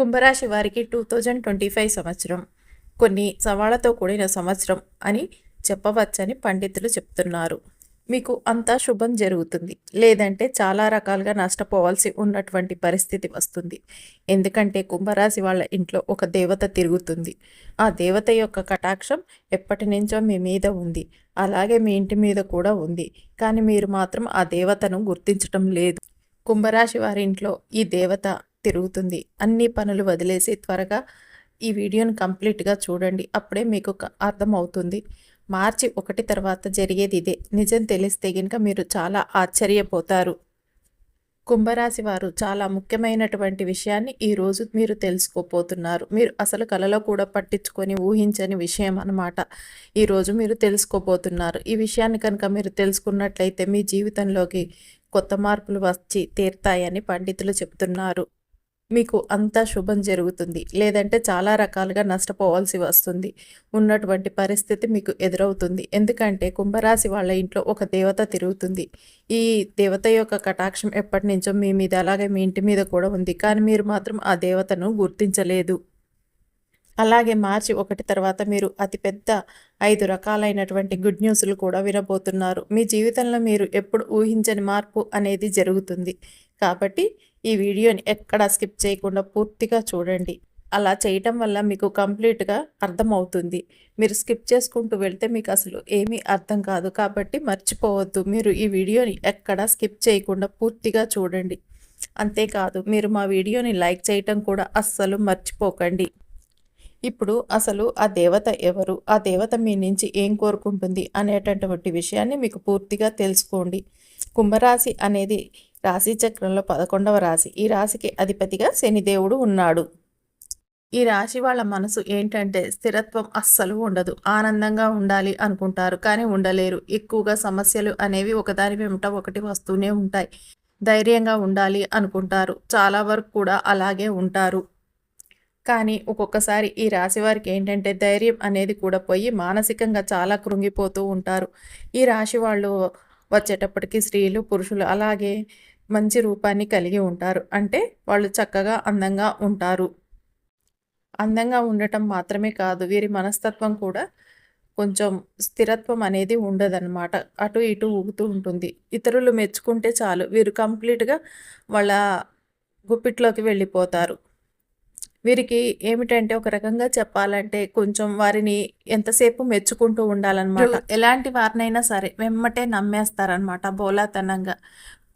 కుంభరాశి వారికి two thousand twenty five సంవత్సరం. కొన్ని సవాళ్ళతో కూడిన సంవత్సరం అని చెప్పవచ్చని పండితులు చెప్తున్నారు. మీకు అంతా శుభం జరుగుతుంది. లేదంటే చాలా రకాలుగా నష్టపోవాల్సి ఉన్నటువంటి పరిస్థితి వస్తుంది. ఎందుకంటే కుంభరాశి వాళ్ళ ఇంట్లో ఒక దేవత తిరుగుతుంది. ఆ దేవత యొక్క కటాక్షం ఎప్పటి నుంచో మీ మీద ఉంది. అలాగే మీ ఇంటి మీద కూడా ఉంది. కానీ మీరు మాత్రం ఆ దేవతను గుర్తించటం లేదు. కుంభరాశి వారి ఇంట్లో ఈ దేవత తిరుగుతుంది. అన్ని పనులు వదిలేసి త్వరగా ఈ వీడియోని కంప్లీట్గా చూడండి. అప్పుడే మీకు అర్థమవుతుంది. మార్చి ఒకటి తర్వాత జరిగేది ఇదే. నిజం తెలిస్తే కనుక మీరు చాలా ఆశ్చర్యపోతారు. కుంభరాశి వారు చాలా ముఖ్యమైనటువంటి విషయాన్ని ఈరోజు మీరు తెలుసుకోపోతున్నారు. మీరు అసలు కలలో కూడా పట్టించుకొని ఊహించని విషయం అన్నమాట. ఈరోజు మీరు తెలుసుకోబోతున్నారు. ఈ విషయాన్ని కనుక మీరు తెలుసుకున్నట్లయితే మీ జీవితంలోకి కొత్త మార్పులు వచ్చి తీరుతాయని పండితులు చెప్తున్నారు. మీకు అంతా శుభం జరుగుతుంది. లేదంటే చాలా రకాలుగా నష్టపోవాల్సి వస్తుంది. ఉన్నటువంటి పరిస్థితి మీకు ఎదురవుతుంది. ఎందుకంటే కుంభరాశి వాళ్ళ ఇంట్లో ఒక దేవత తిరుగుతుంది. ఈ దేవత యొక్క కటాక్షం ఎప్పటి నుంచో మీ మీద అలాగే మీ ఇంటి మీద కూడా ఉంది. కానీ మీరు మాత్రం ఆ దేవతను గుర్తించలేదు. అలాగే మార్చి ఒకటి తర్వాత మీరు అతిపెద్ద ఐదు రకాలైనటువంటి గుడ్ న్యూస్లు కూడా వినబోతున్నారు. మీ జీవితంలో మీరు ఎప్పుడు ఊహించని మార్పు అనేది జరుగుతుంది. కాబట్టి ఈ వీడియోని ఎక్కడ స్కిప్ చేయకుండా పూర్తిగా చూడండి. అలా చేయటం వల్ల మీకు కంప్లీట్గా అర్థమవుతుంది. మీరు స్కిప్ చేసుకుంటూ వెళ్తే మీకు అసలు ఏమీ అర్థం కాదు. కాబట్టి మర్చిపోవద్దు. మీరు ఈ వీడియోని ఎక్కడ స్కిప్ చేయకుండా పూర్తిగా చూడండి. అంతేకాదు మీరు మా వీడియోని లైక్ చేయటం కూడా అస్సలు మర్చిపోకండి. ఇప్పుడు అసలు ఆ దేవత ఎవరు? ఆ దేవత మీ నుంచి ఏం కోరుకుంటుంది అనేటటువంటి విషయాన్ని మీకు పూర్తిగా తెలుసుకోండి. కుంభరాశి అనేది రాశి చక్రంలో పదకొండవ రాశి. ఈ రాశికి అధిపతిగా శనిదేవుడు ఉన్నాడు. ఈ రాశి వాళ్ళ మనసు ఏంటంటే స్థిరత్వం అస్సలు ఉండదు. ఆనందంగా ఉండాలి అనుకుంటారు కానీ ఉండలేరు. ఎక్కువగా సమస్యలు అనేవి ఒకదాని వెంట ఒకటి వస్తూనే ఉంటాయి. ధైర్యంగా ఉండాలి అనుకుంటారు. చాలా వరకు కూడా అలాగే ఉంటారు. కానీ ఒక్కొక్కసారి ఈ రాశి వారికి ఏంటంటే ధైర్యం అనేది కూడా పోయి మానసికంగా చాలా కృంగిపోతూ ఉంటారు. ఈ రాశి వాళ్ళు వచ్చేటప్పటికి స్త్రీలు పురుషులు అలాగే మంచి రూపాన్ని కలిగి ఉంటారు. అంటే వాళ్ళు చక్కగా అందంగా ఉంటారు. అందంగా ఉండటం మాత్రమే కాదు వీరి మనస్తత్వం కూడా కొంచెం స్థిరత్వం అనేది ఉండదన్నమాట. అటు ఇటు ఊగుతూ ఉంటుంది. ఇతరులు మెచ్చుకుంటే చాలు వీరు కంప్లీట్గా వాళ్ళ గుప్పిట్లోకి వెళ్ళిపోతారు. వీరికి ఏమిటంటే ఒక రకంగా చెప్పాలంటే కొంచెం వారిని ఎంతసేపు మెచ్చుకుంటూ ఉండాలన్నమాట. ఎలాంటి వారినైనా సరే వెమ్మటే నమ్మేస్తారనమాట బోలాతనంగా.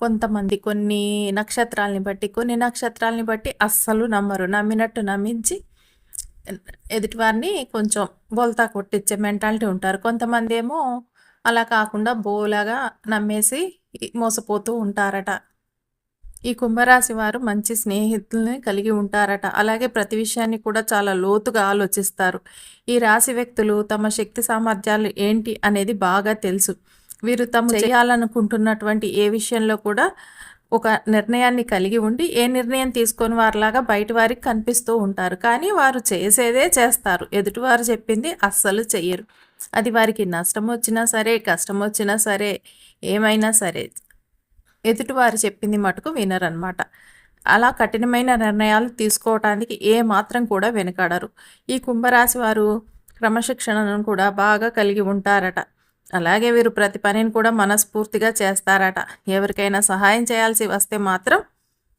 కొంతమంది కొన్ని నక్షత్రాలని బట్టి కొన్ని నక్షత్రాలని బట్టి అస్సలు నమ్మరు. నమ్మినట్టు నమ్మించి ఎదుటివారిని కొంచెం బోల్తా కొట్టించే మెంటాలిటీ ఉంటారు. కొంతమంది ఏమో అలా కాకుండా బోలాగా నమ్మేసి మోసపోతూ ఉంటారట. ఈ కుంభరాశి వారు మంచి స్నేహితుల్ని కలిగి ఉంటారట. అలాగే ప్రతి విషయాన్ని కూడా చాలా లోతుగా ఆలోచిస్తారు. ఈ రాశి వ్యక్తులు తమ శక్తి సామర్థ్యాలు ఏంటి అనేది బాగా తెలుసు. వీరు తమ చేయాలనుకుంటున్నటువంటి ఏ విషయంలో కూడా ఒక నిర్ణయాన్ని కలిగి ఉండి ఏ నిర్ణయం తీసుకొని వారిలాగా బయట వారికి కనిపిస్తూ ఉంటారు. కానీ వారు చేసేదే చేస్తారు. ఎదుటివారు చెప్పింది అస్సలు చెయ్యరు. అది వారికి నష్టం వచ్చినా సరే కష్టం వచ్చినా సరే ఏమైనా సరే ఎదుటివారు చెప్పింది మటుకు వినరనమాట అలా కఠినమైన నిర్ణయాలు తీసుకోవటానికి ఏ మాత్రం కూడా వెనకాడరు. ఈ కుంభరాశి వారు క్రమశిక్షణను కూడా బాగా కలిగి ఉంటారట. అలాగే వీరు ప్రతి పనిని కూడా మనస్ఫూర్తిగా చేస్తారట. ఎవరికైనా సహాయం చేయాల్సి వస్తే మాత్రం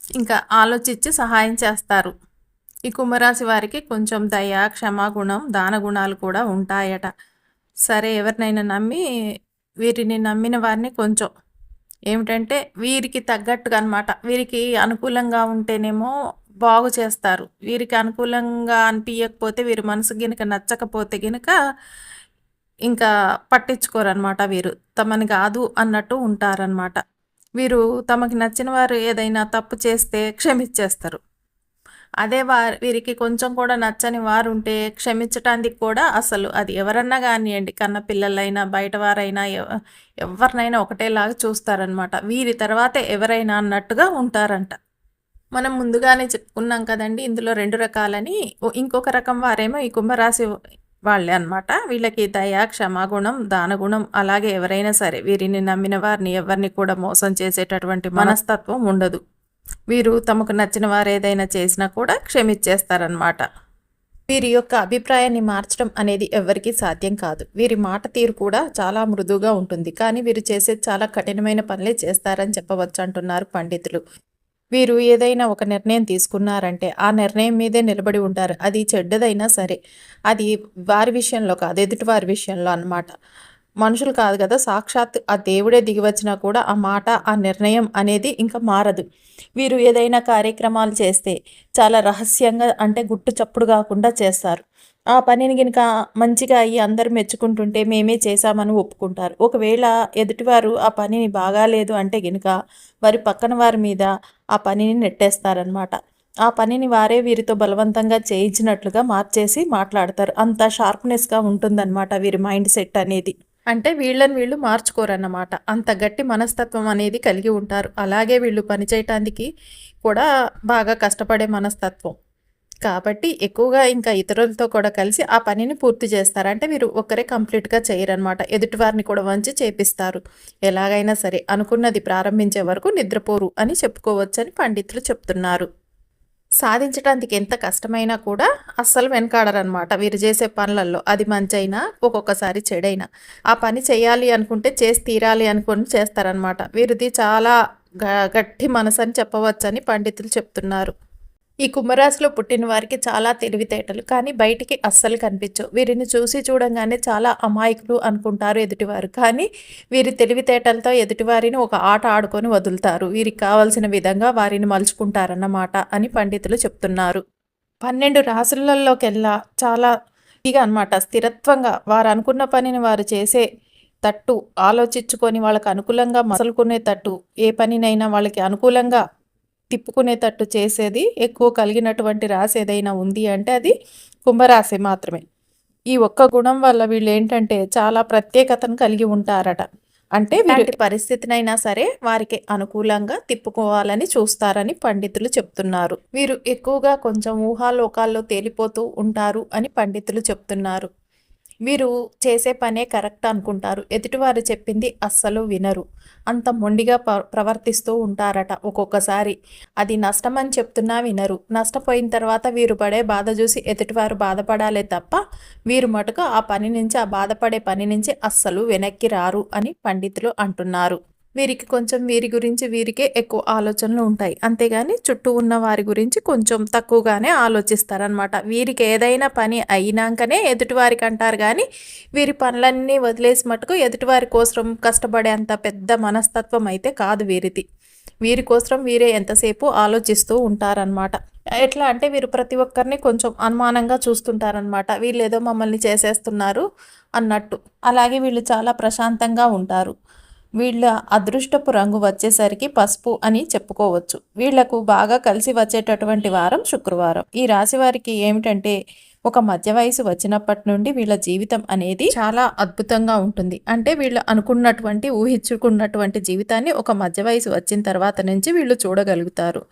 ఇంకా ఆలోచించి సహాయం చేస్తారు. ఈ కుంభరాశి వారికి కొంచెం దయ క్షమాగుణం దాన గుణాలు కూడా ఉంటాయట. సరే ఎవరినైనా నమ్మి వీరిని నమ్మిన వారిని కొంచెం ఏమిటంటే వీరికి తగ్గట్టుగా అనమాట వీరికి అనుకూలంగా ఉంటేనేమో బాగు చేస్తారు. వీరికి అనుకూలంగా అనిపించకపోతే వీరి మనసు గినక నచ్చకపోతే గినక ఇంకా పట్టించుకోరనమాట వీరు. తమని కాదు అన్నట్టు ఉంటారనమాట వీరు తమకి నచ్చిన వారు ఏదైనా తప్పు చేస్తే క్షమించేస్తారు. అదే వారి వీరికి కొంచెం కూడా నచ్చని వారు ఉంటే క్షమించటానికి కూడా అసలు అది ఎవరన్నా కానివ్వండి కన్న పిల్లలైనా బయట వారైనా ఎవ- ఎవరినైనా ఒకటేలాగా చూస్తారనమాట వీరి తర్వాత ఎవరైనా అన్నట్టుగా ఉంటారంట. మనం ముందుగానే చెప్పుకున్నాం కదండి ఇందులో రెండు రకాలని. ఇంకొక రకం వారేమో ఈ కుంభరాశి వాళ్ళే అన్నమాట. వీళ్ళకి దయ క్షమాగుణం దానగుణం అలాగే ఎవరైనా సరే వీరిని నమ్మిన వారిని ఎవరిని కూడా మోసం చేసేటటువంటి మనస్తత్వం ఉండదు. వీరు తమకు నచ్చిన వారు ఏదైనా చేసినా కూడా క్షమించేస్తారనమాట వీరి యొక్క అభిప్రాయాన్ని మార్చడం అనేది ఎవరికీ సాధ్యం కాదు. వీరి మాట తీరు కూడా చాలా మృదువుగా ఉంటుంది. కానీ వీరు చేసే చాలా కఠినమైన పనులే చేస్తారని చెప్పవచ్చు అంటున్నారు పండితులు. వీరు ఏదైనా ఒక నిర్ణయం తీసుకున్నారంటే ఆ నిర్ణయం మీదే నిలబడి ఉంటారు. అది చెడ్డదైనా సరే. అది వారి విషయంలో కాదు ఎదుటి వారి విషయంలో అన్నమాట. మనుషులు కాదు కదా సాక్షాత్ ఆ దేవుడే దిగి వచ్చినా కూడా ఆ మాట ఆ నిర్ణయం అనేది ఇంకా మారదు. వీరు ఏదైనా కార్యక్రమాలు చేస్తే చాలా రహస్యంగా అంటే గుట్టు చప్పుడు కాకుండా చేస్తారు. ఆ పనిని కనుక మంచిగా అయ్యి అందరు మెచ్చుకుంటుంటే మేమే చేశామని ఒప్పుకుంటారు. ఒకవేళ ఎదుటివారు ఆ పనిని బాగాలేదు అంటే గనుక వారి పక్కన వారి మీద ఆ పనిని నెట్టేస్తారనమాట ఆ పనిని వారే వీరితో బలవంతంగా చేయించినట్లుగా మార్చేసి మాట్లాడతారు. అంత షార్ప్నెస్గా ఉంటుందన్నమాట వీరి మైండ్ సెట్ అనేది. అంటే వీళ్ళని వీళ్ళు మార్చుకోరన్నమాట. అంత గట్టి మనస్తత్వం అనేది కలిగి ఉంటారు. అలాగే వీళ్ళు పనిచేయటానికి కూడా బాగా కష్టపడే మనస్తత్వం. కాబట్టి ఎక్కువగా ఇంకా ఇతరులతో కూడా కలిసి ఆ పనిని పూర్తి చేస్తారు. అంటే మీరు ఒక్కరే కంప్లీట్గా చేయరనమాట ఎదుటి వారిని కూడా వంచి చేపిస్తారు. ఎలాగైనా సరే అనుకున్నది ప్రారంభించే వరకు నిద్రపోరు అని చెప్పుకోవచ్చని పండితులు చెప్తున్నారు. సాధించడానికి ఎంత కష్టమైనా కూడా అస్సలు వెనకాడరనమాట వీరు చేసే పనులలో అది మంచైనా ఒక్కొక్కసారి చెడైనా. ఆ పని చేయాలి అనుకుంటే చేసి తీరాలి అనుకుని చేస్తారనమాట వీరిది చాలా గట్టి మనసు అని చెప్పవచ్చని పండితులు చెప్తున్నారు. ఈ కుంభరాశిలో పుట్టిన వారికి చాలా తెలివితేటలు కానీ బయటికి అస్సలు కనిపించవు. వీరిని చూసి చూడంగానే చాలా అమాయకులు అనుకుంటారు ఎదుటివారు. కానీ వీరి తెలివితేటలతో ఎదుటివారిని ఒక ఆట ఆడుకొని వదులుతారు. వీరికి కావలసిన విధంగా వారిని మలుచుకుంటారన్నమాట అని పండితులు చెప్తున్నారు. పన్నెండు రాసులలోకెల్లా చాలా ఇక అనమాట స్థిరత్వంగా వారు అనుకున్న పనిని వారు చేసే తట్టు ఆలోచించుకొని వాళ్ళకి అనుకూలంగా మసలుకునే తట్టు ఏ పనినైనా వాళ్ళకి అనుకూలంగా తిప్పుకునేటట్టు చేసేది ఎక్కువ కలిగినటువంటి రాశి ఏదైనా ఉంది అంటే అది కుంభరాశి మాత్రమే. ఈ ఒక్క గుణం వల్ల వీళ్ళు ఏంటంటే చాలా ప్రత్యేకతను కలిగి ఉంటారట. అంటే వీటి పరిస్థితినైనా సరే వారికి అనుకూలంగా తిప్పుకోవాలని చూస్తారని పండితులు చెప్తున్నారు. వీరు ఎక్కువగా కొంచెం ఊహాలోకాల్లో తేలిపోతూ ఉంటారు అని పండితులు చెప్తున్నారు. వీరు చేసే పనే కరెక్ట్ అనుకుంటారు. ఎదుటివారు చెప్పింది అస్సలు వినరు. అంత మొండిగా ప్రవర్తిస్తూ ఉంటారట ఒక్కొక్కసారి. అది నష్టమని చెప్తున్నా వినరు. నష్టపోయిన తర్వాత వీరు పడే బాధ చూసి ఎదుటివారు బాధపడాలే తప్ప వీరు మటుకు ఆ పని నుంచి ఆ బాధపడే పని నుంచి అస్సలు వెనక్కి రారు అని పండితులు అంటున్నారు. వీరికి కొంచెం వీరి గురించి వీరికే ఎక్కువ ఆలోచనలు ఉంటాయి. అంతేగాని చుట్టూ ఉన్న వారి గురించి కొంచెం తక్కువగానే ఆలోచిస్తారనమాట వీరికి ఏదైనా పని అయినాకనే ఎదుటివారికి అంటారు కానీ వీరి పనులన్నీ వదిలేసి మటుకు ఎదుటివారి కోసం కష్టపడే అంత పెద్ద మనస్తత్వం అయితే కాదు వీరిది. వీరి కోసం వీరే ఎంతసేపు ఆలోచిస్తూ ఉంటారనమాట ఎట్లా అంటే వీరు ప్రతి ఒక్కరిని కొంచెం అనుమానంగా చూస్తుంటారనమాట వీళ్ళు ఏదో మమ్మల్ని చేసేస్తున్నారు అన్నట్టు. అలాగే వీళ్ళు చాలా ప్రశాంతంగా ఉంటారు. వీళ్ళ అదృష్టపు రంగు వచ్చేసరికి పసుపు అని చెప్పుకోవచ్చు. వీళ్ళకు బాగా కలిసి వచ్చేటటువంటి వారం శుక్రవారం. ఈ రాశి వారికి ఏమిటంటే ఒక మధ్య వయసు వచ్చినప్పటి నుండి వీళ్ళ జీవితం అనేది చాలా అద్భుతంగా ఉంటుంది. అంటే వీళ్ళు అనుకున్నటువంటి ఊహించుకున్నటువంటి జీవితాన్ని ఒక మధ్య వయసు వచ్చిన తర్వాత నుంచి వీళ్ళు చూడగలుగుతారు.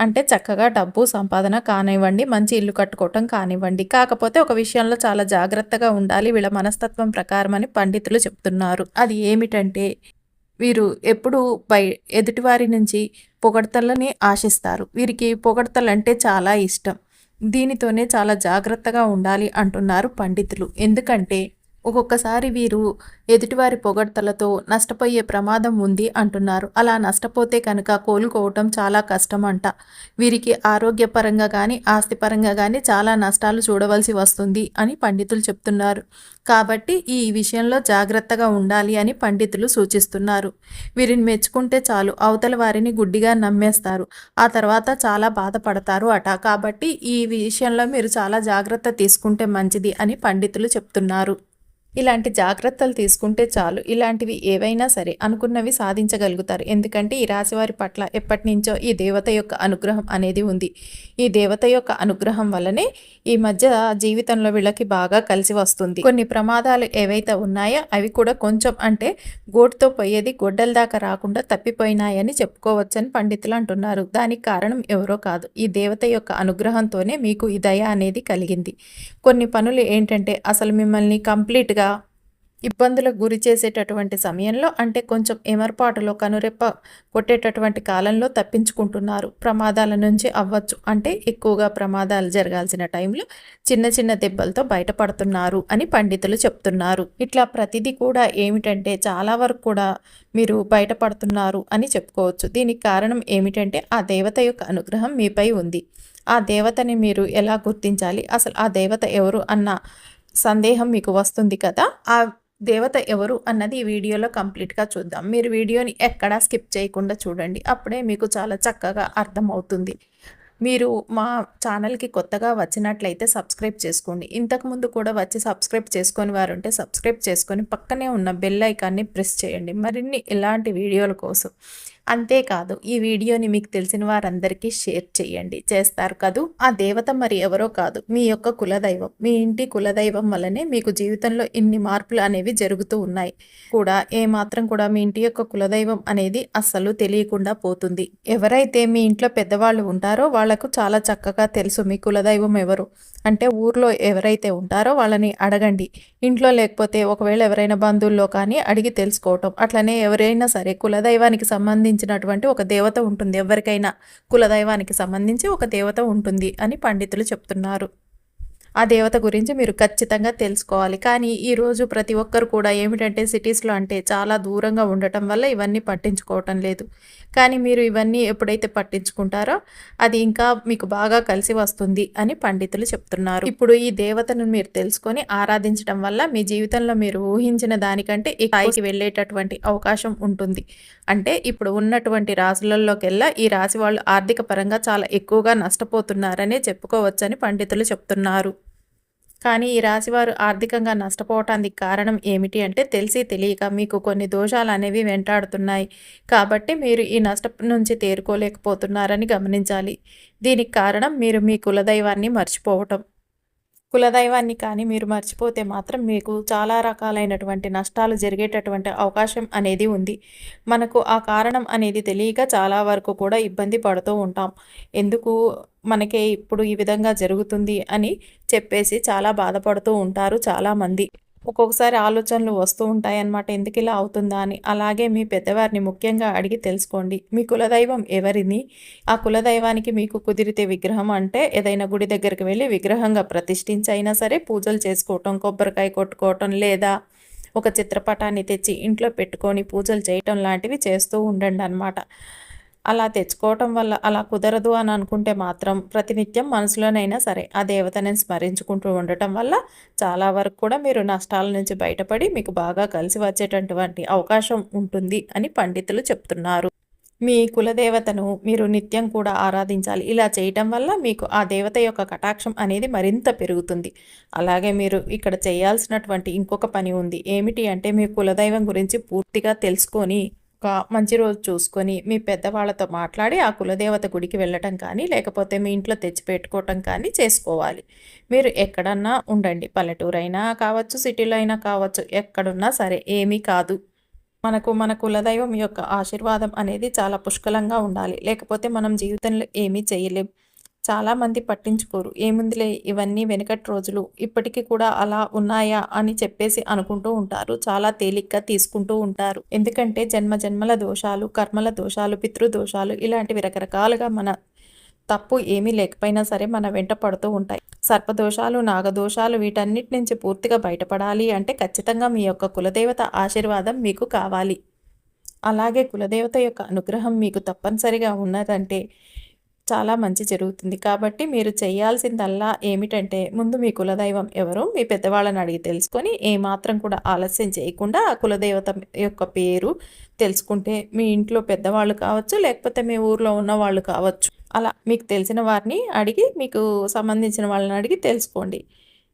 అంటే చక్కగా డబ్బు సంపాదన కానివ్వండి మంచి ఇల్లు కట్టుకోవటం కానివ్వండి కాకపోతే ఒక విషయంలో చాలా జాగ్రత్తగా ఉండాలి వీళ్ళ మనస్తత్వం ప్రకారం అని పండితులు చెప్తున్నారు. అది ఏమిటంటే వీరు ఎప్పుడు పై ఎదుటివారి నుంచి పొగడతలని ఆశిస్తారు. వీరికి పొగడతలంటే చాలా ఇష్టం. దీనితోనే చాలా జాగ్రత్తగా ఉండాలి అంటున్నారు పండితులు. ఎందుకంటే ఒక్కొక్కసారి వీరు ఎదుటివారి పొగడ్తలతో నష్టపోయే ప్రమాదం ఉంది అంటున్నారు. అలా నష్టపోతే కనుక కోలుకోవటం చాలా కష్టం అంట వీరికి ఆరోగ్యపరంగా కానీ ఆస్తిపరంగా కానీ చాలా నష్టాలు చూడవలసి వస్తుంది అని పండితులు చెప్తున్నారు. కాబట్టి ఈ విషయంలో జాగ్రత్తగా ఉండాలి అని పండితులు సూచిస్తున్నారు. వీరిని మెచ్చుకుంటే చాలు అవతల వారిని గుడ్డిగా నమ్మేస్తారు. ఆ తర్వాత చాలా బాధపడతారు అట. కాబట్టి ఈ విషయంలో మీరు చాలా జాగ్రత్త తీసుకుంటే మంచిది అని పండితులు చెప్తున్నారు. ఇలాంటి జాగ్రత్తలు తీసుకుంటే చాలు. ఇలాంటివి ఏవైనా సరే అనుకున్నవి సాధించగలుగుతారు. ఎందుకంటే ఈ రాశివారి పట్ల ఎప్పటి నుంచో ఈ దేవత యొక్క అనుగ్రహం అనేది ఉంది. ఈ దేవత యొక్క అనుగ్రహం వల్లనే ఈ మధ్య జీవితంలో వీళ్ళకి బాగా కలిసి వస్తుంది. కొన్ని ప్రమాదాలు ఏవైతే ఉన్నాయో అవి కూడా కొంచెం అంటే గోటుతో పోయేది గొడ్డల దాకా రాకుండా తప్పిపోయినాయని చెప్పుకోవచ్చని పండితులు అంటున్నారు. దానికి కారణం ఎవరో కాదు. ఈ దేవత యొక్క అనుగ్రహంతోనే మీకు ఈ దయ అనేది కలిగింది. కొన్ని పనులు ఏంటంటే అసలు మిమ్మల్ని కంప్లీట్గా ఇబ్బందులకు గురి చేసేటటువంటి సమయంలో అంటే కొంచెం ఎమర్పాటులో కనురెప్ప కొట్టేటటువంటి కాలంలో తప్పించుకుంటున్నారు. ప్రమాదాల నుంచి అవ్వచ్చు. అంటే ఎక్కువగా ప్రమాదాలు జరగాల్సిన టైంలో చిన్న చిన్న దెబ్బలతో బయటపడుతున్నారు అని పండితులు చెప్తున్నారు. ఇట్లా ప్రతిదీ కూడా ఏమిటంటే చాలా వరకు కూడా మీరు బయటపడుతున్నారు అని చెప్పుకోవచ్చు. దీనికి కారణం ఏమిటంటే ఆ దేవత యొక్క అనుగ్రహం మీపై ఉంది. ఆ దేవతని మీరు ఎలా గుర్తించాలి? అసలు ఆ దేవత ఎవరు అన్న సందేహం మీకు వస్తుంది కదా? ఆ దేవత ఎవరు అన్నది ఈ వీడియోలో కంప్లీట్గా చూద్దాం. మీరు వీడియోని ఎక్కడా స్కిప్ చేయకుండా చూడండి. అప్పుడే మీకు చాలా చక్కగా అర్థమవుతుంది. మీరు మా ఛానల్కి కొత్తగా వచ్చినట్లయితే సబ్స్క్రైబ్ చేసుకోండి. ఇంతకుముందు కూడా వచ్చి సబ్స్క్రైబ్ చేసుకొని వారు ఉంటే సబ్స్క్రైబ్ చేసుకొని పక్కనే ఉన్న బెల్ ఐకాన్ని ప్రెస్ చేయండి. మరిన్ని ఇలాంటి వీడియోల కోసం అంతేకాదు ఈ వీడియోని మీకు తెలిసిన వారందరికీ షేర్ చేయండి. చేస్తారు కదూ? ఆ దేవత మరి ఎవరో కాదు. మీ యొక్క కులదైవం. మీ ఇంటి కులదైవం వల్లనే మీకు జీవితంలో ఇన్ని మార్పులు అనేవి జరుగుతూ ఉన్నాయి. కూడా ఏ మాత్రం కూడా మీ ఇంటి యొక్క కులదైవం అనేది అస్సలు తెలియకుండా పోతుంది. ఎవరైతే మీ ఇంట్లో పెద్దవాళ్ళు ఉంటారో వాళ్ళకు చాలా చక్కగా తెలుసు మీ కులదైవం ఎవరు. అంటే ఊర్లో ఎవరైతే ఉంటారో వాళ్ళని అడగండి. ఇంట్లో లేకపోతే ఒకవేళ ఎవరైనా బంధువుల్లో కానీ అడిగి తెలుసుకోవటం. అట్లనే ఎవరైనా సరే కులదైవానికి సంబంధించినటువంటి ఒక దేవత ఉంటుంది. ఎవరికైనా కులదైవానికి సంబంధించి ఒక దేవత ఉంటుంది అని పండితులు చెప్తున్నారు. ఆ దేవత గురించి మీరు ఖచ్చితంగా తెలుసుకోవాలి. కానీ ఈరోజు ప్రతి ఒక్కరు కూడా ఏమిటంటే సిటీస్లో అంటే చాలా దూరంగా ఉండటం వల్ల ఇవన్నీ పట్టించుకోవటం లేదు. కానీ మీరు ఇవన్నీ ఎప్పుడైతే పట్టించుకుంటారో అది ఇంకా మీకు బాగా కలిసి వస్తుంది అని పండితులు చెప్తున్నారు. ఇప్పుడు ఈ దేవతను మీరు తెలుసుకొని ఆరాధించడం వల్ల మీ జీవితంలో మీరు ఊహించిన దానికంటే ఈ స్థాయికి వెళ్ళేటటువంటి అవకాశం ఉంటుంది. అంటే ఇప్పుడు ఉన్నటువంటి రాశులలోకెల్లా ఈ రాశి వాళ్ళు ఆర్థిక పరంగా చాలా ఎక్కువగా నష్టపోతున్నారనే చెప్పుకోవచ్చని పండితులు చెప్తున్నారు. కానీ ఈ రాశివారు ఆర్థికంగా నష్టపోవటానికి కారణం ఏమిటి అంటే తెలిసి తెలియక మీకు కొన్ని దోషాలు అనేవి వెంటాడుతున్నాయి. కాబట్టి మీరు ఈ నష్టం నుంచి తేరుకోలేకపోతున్నారని గమనించాలి. దీనికి కారణం మీరు మీ కులదైవాన్ని మర్చిపోవటం. కులదైవాన్ని కానీ మీరు మర్చిపోతే మాత్రం మీకు చాలా రకాలైనటువంటి నష్టాలు జరిగేటటువంటి అవకాశం అనేది ఉంది. మనకు ఆ కారణం అనేది తెలియక చాలా వరకు కూడా ఇబ్బంది పడుతూ ఉంటాం. ఎందుకు? మనకే ఇప్పుడు ఈ విధంగా జరుగుతుంది అని చెప్పేసి చాలా బాధపడుతూ ఉంటారు చాలామంది. ఒక్కొక్కసారి ఆలోచనలు వస్తూ ఉంటాయి అన్నమాట ఎందుకు ఇలా అవుతుందా అని. అలాగే మీ పెద్దవారిని ముఖ్యంగా అడిగి తెలుసుకోండి. మీ కులదైవం ఎవరిని? ఆ కులదైవానికి మీకు కుదిరితే విగ్రహం అంటే ఏదైనా గుడి దగ్గరికి వెళ్ళి విగ్రహంగా ప్రతిష్ఠించైనా అయినా సరే పూజలు చేసుకోవటం కొబ్బరికాయ కొట్టుకోవటం లేదా ఒక చిత్రపటాన్ని తెచ్చి ఇంట్లో పెట్టుకొని పూజలు చేయటం లాంటివి చేస్తూ ఉండండి అనమాట అలా తెచ్చుకోవటం వల్ల అలా కుదరదు అని అనుకుంటే మాత్రం ప్రతినిత్యం మనసులోనైనా సరే ఆ దేవతని స్మరించుకుంటూ ఉండటం వల్ల చాలా వరకు కూడా మీరు నష్టాల నుంచి బయటపడి మీకు బాగా కలిసి వచ్చేటటువంటి అవకాశం ఉంటుంది అని పండితులు చెప్తున్నారు. మీ కులదేవతను మీరు నిత్యం కూడా ఆరాధించాలి. ఇలా చేయటం వల్ల మీకు ఆ దేవత యొక్క కటాక్షం అనేది మరింత పెరుగుతుంది. అలాగే మీరు ఇక్కడ చేయాల్సినటువంటి ఇంకొక పని ఉంది. ఏమిటి అంటే మీ కులదైవం గురించి పూర్తిగా తెలుసుకొని ఒక మంచి రోజు చూసుకొని మీ పెద్దవాళ్ళతో మాట్లాడి ఆ కులదేవత గుడికి వెళ్ళటం కానీ లేకపోతే మీ ఇంట్లో తెచ్చిపెట్టుకోవటం కానీ చేసుకోవాలి. మీరు ఎక్కడన్నా ఉండండి. పల్లెటూరు అయినా కావచ్చు సిటీలో అయినా కావచ్చు ఎక్కడున్నా సరే ఏమీ కాదు. మనకు మన కులదైవం యొక్క ఆశీర్వాదం అనేది చాలా పుష్కలంగా ఉండాలి. లేకపోతే మనం జీవితంలో ఏమీ చేయలేం. చాలామంది పట్టించుకోరు. ఏముందిలే ఇవన్నీ వెనకటి రోజులు. ఇప్పటికీ కూడా అలా ఉన్నాయా అని చెప్పేసి అనుకుంటూ ఉంటారు. చాలా తేలిగ్గా తీసుకుంటూ ఉంటారు. ఎందుకంటే జన్మ జన్మల దోషాలు కర్మల దోషాలు పితృదోషాలు ఇలాంటివి రకరకాలుగా మన తప్పు ఏమీ లేకపోయినా సరే మన వెంట పడుతూ ఉంటాయి. సర్పదోషాలు నాగదోషాలు వీటన్నిటి నుంచి పూర్తిగా బయటపడాలి అంటే ఖచ్చితంగా మీ యొక్క కులదేవత ఆశీర్వాదం మీకు కావాలి. అలాగే కులదేవత యొక్క అనుగ్రహం మీకు తప్పనిసరిగా ఉన్నదంటే చాలా మంచి జరుగుతుంది. కాబట్టి మీరు చేయాల్సిందల్లా ఏమిటంటే ముందు మీ కులదైవం ఎవరు మీ పెద్దవాళ్ళని అడిగి తెలుసుకొని ఏమాత్రం కూడా ఆలస్యం చేయకుండా ఆ కులదేవత యొక్క పేరు తెలుసుకుంటే మీ ఇంట్లో పెద్దవాళ్ళు కావచ్చు లేకపోతే మీ ఊర్లో ఉన్న వాళ్ళు కావచ్చు. అలా మీకు తెలిసిన వారిని అడిగి మీకు సంబంధించిన వాళ్ళని అడిగి తెలుసుకోండి.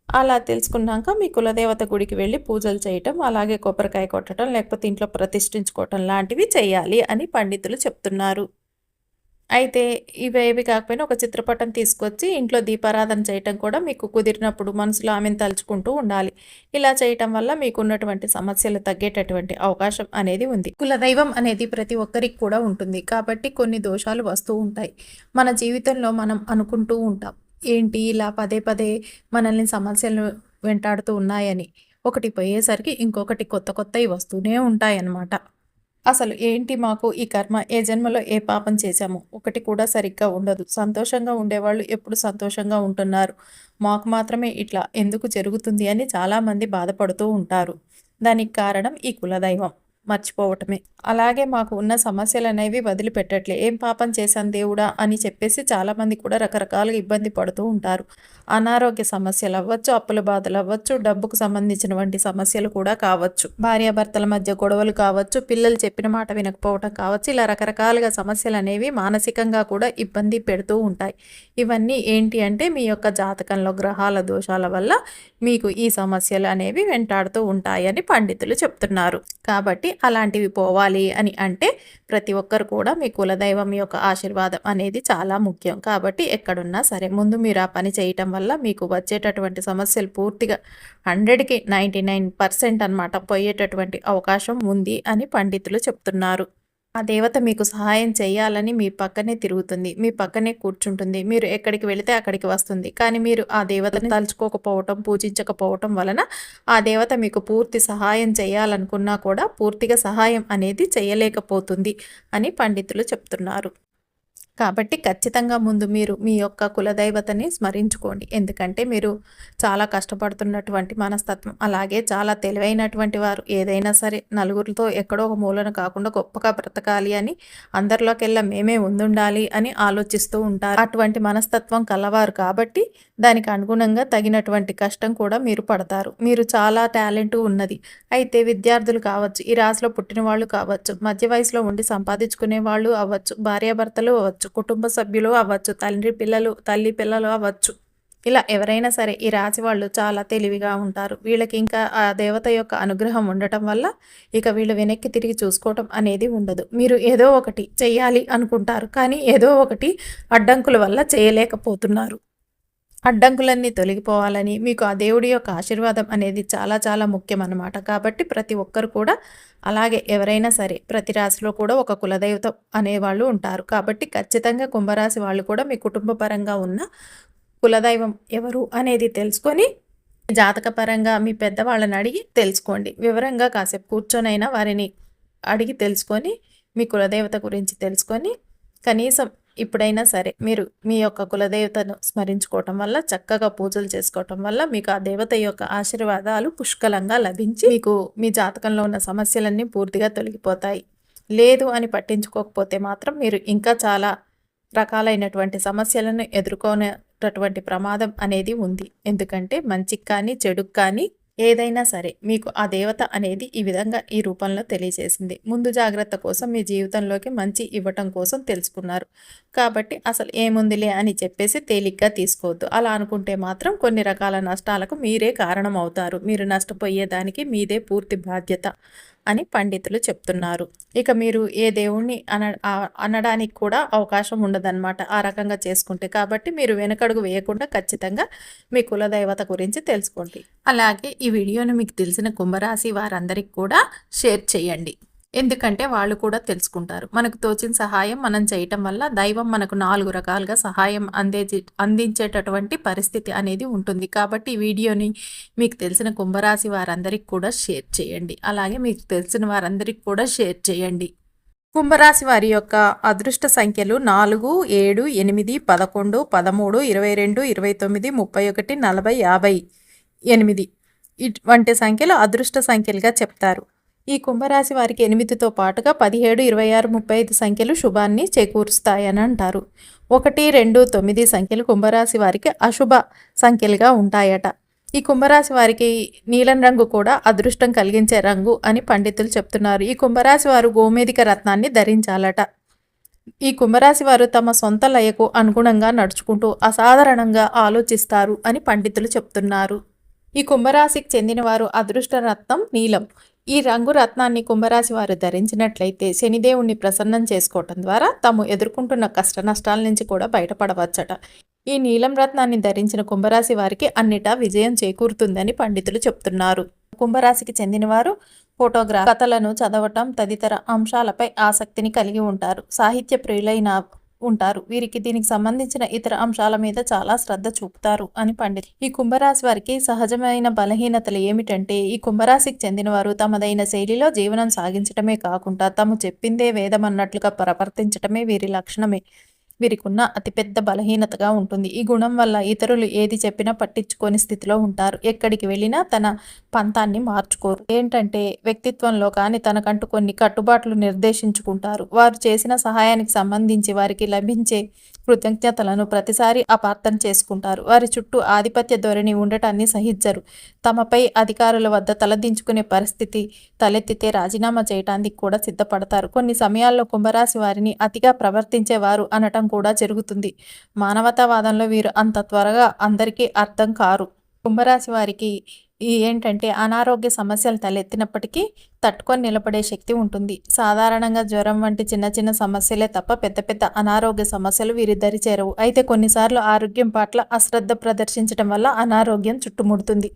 అలా తెలుసుకున్నాక మీ కులదేవత గుడికి వెళ్ళి పూజలు చేయటం అలాగే కొబ్బరికాయ కొట్టడం లేకపోతే ఇంట్లో ప్రతిష్ఠించుకోవటం లాంటివి చేయాలి అని పండితులు చెప్తున్నారు. అయితే ఇవేవి కాకపోయినా ఒక చిత్రపటం తీసుకొచ్చి ఇంట్లో దీపారాధన చేయటం కూడా మీకు కుదిరినప్పుడు మనసులో ఆమెను తలుచుకుంటూ ఉండాలి. ఇలా చేయటం వల్ల మీకున్నటువంటి సమస్యలు తగ్గేటటువంటి అవకాశం అనేది ఉంది. కులదైవం అనేది ప్రతి ఒక్కరికి కూడా ఉంటుంది. కాబట్టి కొన్ని దోషాలు వస్తూ ఉంటాయి. మన జీవితంలో మనం అనుకుంటూ ఉంటాం. ఏంటి ఇలా పదే పదే మనల్ని సమస్యలు వెంటాడుతూ ఉన్నాయని. ఒకటి పోయేసరికి ఇంకొకటి కొత్త కొత్తవి వస్తూనే ఉంటాయన్నమాట. అసలు ఏంటి మాకు ఈ కర్మ? ఏ జన్మలో ఏ పాపం చేశాము? ఒకటి కూడా సరిగ్గా ఉండదు. సంతోషంగా ఉండేవాళ్ళు ఎప్పుడు సంతోషంగా ఉంటున్నారు? మాకు మాత్రమే ఇట్లా ఎందుకు జరుగుతుంది అని చాలామంది బాధపడుతూ ఉంటారు. దానికి కారణం ఈ కులదైవం. మర్చిపోవటమే. అలాగే మాకు ఉన్న సమస్యలు అనేవి వదిలిపెట్టట్లే. ఏం పాపం చేశాను దేవుడా అని చెప్పేసి చాలామంది కూడా రకరకాలుగా ఇబ్బంది పడుతూ ఉంటారు. అనారోగ్య సమస్యలు అవ్వచ్చు అప్పుల బాధలు అవ్వచ్చు డబ్బుకు సంబంధించినటువంటి సమస్యలు కూడా కావచ్చు. భార్యాభర్తల మధ్య గొడవలు కావచ్చు పిల్లలు చెప్పిన మాట వినకపోవటం కావచ్చు ఇలా రకరకాలుగా సమస్యలు అనేవి మానసికంగా కూడా ఇబ్బంది పెడుతూ ఉంటాయి. ఇవన్నీ ఏంటి అంటే మీ యొక్క జాతకంలో గ్రహాల దోషాల వల్ల మీకు ఈ సమస్యలు అనేవి వెంటాడుతూ ఉంటాయని పండితులు చెప్తున్నారు. కాబట్టి అలాంటివి పోవాలి అని అంటే ప్రతి ఒక్కరు కూడా మీ కులదైవం యొక్క ఆశీర్వాదం అనేది చాలా ముఖ్యం. కాబట్టి ఎక్కడున్నా సరే ముందు మీరు ఆ పని చేయటం వల్ల మీకు వచ్చేటటువంటి సమస్యలు పూర్తిగా హండ్రెడ్కి నైంటీ నైన్ పర్సెంట్ అనమాట పోయేటటువంటి అవకాశం ఉంది అని పండితులు చెప్తున్నారు. ఆ దేవత మీకు సహాయం చేయాలని మీ పక్కనే తిరుగుతుంది. మీ పక్కనే కూర్చుంటుంది. మీరు ఎక్కడికి వెళితే అక్కడికి వస్తుంది. కానీ మీరు ఆ దేవతని తలుచుకోకపోవటం పూజించకపోవటం వలన ఆ దేవత మీకు పూర్తి సహాయం చేయాలనుకున్నా కూడా పూర్తిగా సహాయం అనేది చేయలేకపోతుంది అని పండితులు చెప్తున్నారు. కాబట్టి ఖచ్చితంగా ముందు మీరు మీ యొక్క కులదైవతని స్మరించుకోండి. ఎందుకంటే మీరు చాలా కష్టపడుతున్నటువంటి మనస్తత్వం. అలాగే చాలా తెలివైనటువంటి వారు. ఏదైనా సరే నలుగురితో ఎక్కడో ఒక మూలన కాకుండా గొప్పగా బ్రతకాలి అని అందరిలోకెల్లా మేమే ఉండుండాలి అని ఆలోచిస్తూ ఉంటారు. అటువంటి మనస్తత్వం కలవారు కాబట్టి దానికి అనుగుణంగా తగినటువంటి కష్టం కూడా మీరు పడతారు. మీరు చాలా టాలెంట్ ఉన్నది. అయితే విద్యార్థులు కావచ్చు ఈ రాశిలో పుట్టిన వాళ్ళు కావచ్చు మధ్య వయసులో ఉండి సంపాదించుకునే వాళ్ళు అవ్వచ్చు భార్యాభర్తలు అవ్వచ్చు అవ్వచ్చు. కుటుంబ సభ్యులు అవ్వచ్చు తండ్రి పిల్లలు తల్లి పిల్లలు అవ్వచ్చు. ఇలా ఎవరైనా సరే ఈ రాశి వాళ్ళు చాలా తెలివిగా ఉంటారు. వీళ్ళకి ఇంకా ఆ దేవత యొక్క అనుగ్రహం ఉండటం వల్ల ఇక వీళ్ళు వెనక్కి తిరిగి చూసుకోవటం అనేది ఉండదు. మీరు ఏదో ఒకటి చేయాలి అనుకుంటారు. కానీ ఏదో ఒకటి అడ్డంకుల వల్ల చేయలేకపోతున్నారు. అడ్డంకులన్నీ తొలగిపోవాలని మీకు ఆ దేవుడి యొక్క ఆశీర్వాదం అనేది చాలా చాలా ముఖ్యం అన్నమాట కాబట్టి ప్రతి ఒక్కరు కూడా అలాగే ఎవరైనా సరే ప్రతి రాశిలో కూడా ఒక కులదైవత అనేవాళ్ళు ఉంటారు. కాబట్టి ఖచ్చితంగా కుంభరాశి వాళ్ళు కూడా మీ కుటుంబ పరంగా ఉన్న కులదైవం ఎవరు అనేది తెలుసుకొని జాతకపరంగా మీ పెద్దవాళ్ళని అడిగి తెలుసుకోండి. వివరంగా కాసేపు కూర్చొనైనా వారిని అడిగి తెలుసుకొని మీ కులదేవత గురించి తెలుసుకొని కనీసం ఇప్పుడైనా సరే మీరు మీ యొక్క కులదేవతను స్మరించుకోవటం వల్ల చక్కగా పూజలు చేసుకోవటం వల్ల మీకు ఆ దేవత యొక్క ఆశీర్వాదాలు పుష్కలంగా లభించి మీకు మీ జాతకంలో ఉన్న సమస్యలన్నీ పూర్తిగా తొలగిపోతాయి. లేదు అని పట్టించుకోకపోతే మాత్రం మీరు ఇంకా చాలా రకాలైనటువంటి సమస్యలను ఎదుర్కొనేటటువంటి ప్రమాదం అనేది ఉంది. ఎందుకంటే మంచికి కానీ చెడుకు కానీ ఏదైనా సరే మీకు ఆ దేవత అనేది ఈ విధంగా ఈ రూపంలో తెలియజేసింది. ముందు జాగ్రత్త కోసం మీ జీవితంలోకి మంచి ఇవ్వటం కోసం తెలుసుకున్నారు. కాబట్టి అసలు ఏముందిలే అని చెప్పేసి తేలిగ్గా తీసుకోవద్దు. అలా అనుకుంటే మాత్రం కొన్ని రకాల నష్టాలకు మీరే కారణం అవుతారు మీరు నష్టపోయేదానికి మీదే పూర్తి బాధ్యత. అని పండితులు చెప్తున్నారు. ఇక మీరు ఏ దేవుణ్ణి అన అనడానికి కూడా అవకాశం ఉండదన్నమాట ఆ రకంగా చేసుకుంటే. కాబట్టి మీరు వెనకడుగు వేయకుండా ఖచ్చితంగా మీ కులదైవత గురించి తెలుసుకోండి. అలాగే ఈ వీడియోను మీకు తెలిసిన కుంభరాశి వారందరికీ కూడా షేర్ చేయండి. ఎందుకంటే వాళ్ళు కూడా తెలుసుకుంటారు. మనకు తోచిన సహాయం మనం చేయటం వల్ల దైవం మనకు నాలుగు రకాలుగా సహాయం అందే అందించేటటువంటి పరిస్థితి అనేది ఉంటుంది. కాబట్టి ఈ వీడియోని మీకు తెలిసిన కుంభరాశి వారందరికీ కూడా షేర్ చేయండి. అలాగే మీకు తెలిసిన వారందరికీ కూడా షేర్ చేయండి. కుంభరాశి వారి యొక్క అదృష్ట సంఖ్యలు నాలుగు ఏడు ఎనిమిది పదకొండు పదమూడు ఇరవై రెండు ఇరవై తొమ్మిది ముప్పై ఒకటి నలభై యాభై ఎనిమిది. ఇటువంటి సంఖ్యలు అదృష్ట సంఖ్యలుగా చెప్తారు. ఈ కుంభరాశి వారికి ఎనిమిదితో పాటుగా పదిహేడు ఇరవై ఆరు ముప్పై ఐదు సంఖ్యలు శుభాన్ని చేకూరుస్తాయని అంటారు. ఒకటి రెండు తొమ్మిది సంఖ్యలు కుంభరాశి వారికి అశుభ సంఖ్యలుగా ఉంటాయట. ఈ కుంభరాశి వారికి నీలం రంగు కూడా అదృష్టం కలిగించే రంగు అని పండితులు చెప్తున్నారు. ఈ కుంభరాశి వారు గోమేదిక రత్నాన్ని ధరించాలట. ఈ కుంభరాశి వారు తమ సొంత లయకు అనుగుణంగా నడుచుకుంటూ అసాధారణంగా ఆలోచిస్తారు అని పండితులు చెప్తున్నారు. ఈ కుంభరాశికి చెందిన వారు అదృష్ట రత్నం నీలం. ఈ రంగు రత్నాన్ని కుంభరాశి వారు ధరించినట్లయితే శనిదేవుణ్ణి ప్రసన్నం చేసుకోవటం ద్వారా తాము ఎదుర్కొంటున్న కష్ట నష్టాల నుంచి కూడా బయటపడవచ్చట. ఈ నీలం రత్నాన్ని ధరించిన కుంభరాశి వారికి అన్నిటా విజయం చేకూరుతుందని పండితులు చెప్తున్నారు. కుంభరాశికి చెందినవారు ఫోటోగ్రాఫ్ కథలను చదవటం తదితర అంశాలపై ఆసక్తిని కలిగి ఉంటారు. సాహిత్య ప్రియులైన ఉంటారు. వీరికి దీనికి సంబంధించిన ఇతర అంశాల మీద చాలా శ్రద్ధ చూపుతారు అని పండిత్ ఈ కుంభరాశి వారికి సహజమైన బలహీనతలు ఏమిటంటే ఈ కుంభరాశికి చెందిన వారు తమదైన శైలిలో జీవనం సాగించటమే కాకుండా తాము చెప్పిందే వేదం అన్నట్లుగా ప్రవర్తించటమే వీరి లక్షణమే. వీరికి ఉన్న అతిపెద్ద బలహీనతగా ఉంటుంది. ఈ గుణం వల్ల ఇతరులు ఏది చెప్పినా పట్టించుకోని స్థితిలో ఉంటారు. ఎక్కడికి వెళ్ళినా తన పంతాన్ని మార్చుకోరు. ఏంటంటే వ్యక్తిత్వంలో కానీ తనకంటూ కొన్ని కట్టుబాట్లు నిర్దేశించుకుంటారు. వారు చేసిన సహాయానికి సంబంధించి వారికి లభించే కృతజ్ఞతలను ప్రతిసారి అపార్థం చేసుకుంటారు. వారి చుట్టూ ఆధిపత్య ధోరణి ఉండటాన్ని సహించరు. తమపై అధికారుల వద్ద తలదించుకునే పరిస్థితి తలెత్తితే రాజీనామా చేయటానికి కూడా సిద్ధపడతారు. కొన్ని సమయాల్లో కుంభరాశి వారిని అతిగా ప్రవర్తించేవారు అనటం కూడా జరుగుతుంది. మానవతావాదంలో వీరు అంత త్వరగా అందరికీ అర్థం కారు. కుంభరాశి వారికి ఏంటంటే అనారోగ్య సమస్యలు తలెత్తినప్పటికీ తట్టుకొని నిలబడే శక్తి ఉంటుంది. సాధారణంగా జ్వరం వంటి చిన్న చిన్న సమస్యలే తప్ప పెద్ద పెద్ద అనారోగ్య సమస్యలు వీరి దరి చేరవు. అయితే కొన్నిసార్లు ఆరోగ్యం పట్ల అశ్రద్ధ ప్రదర్శించడం వల్ల అనారోగ్యం చుట్టుముడుతుంది.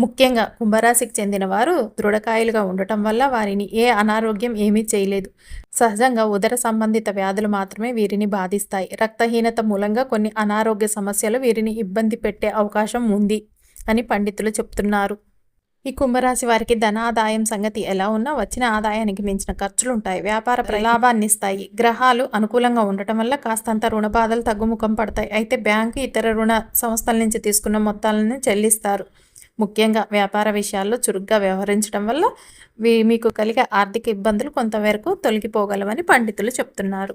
ముఖ్యంగా కుంభరాశికి చెందిన వారు దృఢకాయలుగా ఉండటం వల్ల వారిని ఏ అనారోగ్యం ఏమీ చేయలేదు. సహజంగా ఉదర సంబంధిత వ్యాధులు మాత్రమే వీరిని బాధిస్తాయి. రక్తహీనత మూలంగా కొన్ని అనారోగ్య సమస్యలు వీరిని ఇబ్బంది పెట్టే అవకాశం ఉంది. అని పండితులు చెప్తున్నారు. ఈ కుంభరాశి వారికి ధనాదాయం సంగతి ఎలా ఉన్నా వచ్చిన ఆదాయానికి మించిన ఖర్చులు ఉంటాయి వ్యాపార ప్రలాభాన్ని ఇస్తాయి. గ్రహాలు అనుకూలంగా ఉండటం వల్ల కాస్తంత రుణ బాధలు తగ్గుముఖం పడతాయి. అయితే బ్యాంకు ఇతర రుణ సంస్థల నుంచి తీసుకున్న మొత్తాలను చెల్లిస్తారు. ముఖ్యంగా వ్యాపార విషయాల్లో చురుగ్గా వ్యవహరించడం వల్ల మీకు కలిగే ఆర్థిక ఇబ్బందులు కొంతవరకు తొలగిపోగలవని పండితులు చెప్తున్నారు.